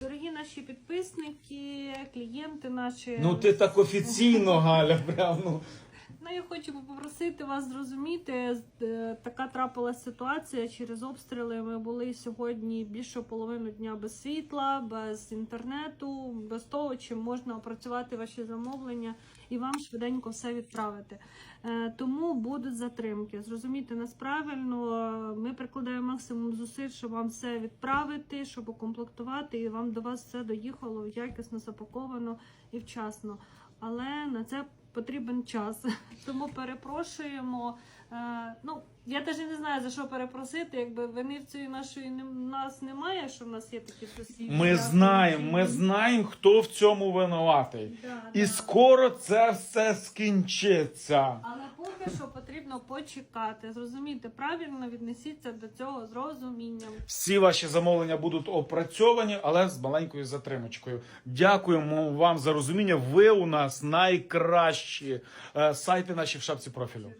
Дорогі наші підписники, клієнти наші. Ну ти так офіційно, Галя, прям ну. Ну, я хочу попросити вас зрозуміти, е, така трапилася ситуація через обстріли. Ми були сьогодні більше половину дня без світла, без інтернету, без того, чим можна опрацювати ваші замовлення і вам швиденько все відправити. Е, Тому будуть затримки. Зрозумійте нас правильно. е, Ми прикладаємо максимум зусиль, щоб вам все відправити, щоб укомплектувати, і вам до вас все доїхало якісно запаковано і вчасно. Але на це потрібен час. Тому перепрошуємо. Е, ну, я теж не знаю за що перепросити, якби вини в цій нашої не- нас немає, що в нас є такі сусіди. Ми знаємо, ми знаємо, хто в цьому винуватий. Да, І да. скоро це все скінчиться. Але що потрібно почекати. Зрозумійте, правильно віднесіться до цього з розумінням. Всі ваші замовлення будуть опрацьовані, але з маленькою затримочкою. Дякуємо вам за розуміння. Ви у нас найкращі Е, сайти наші в шапці профілю.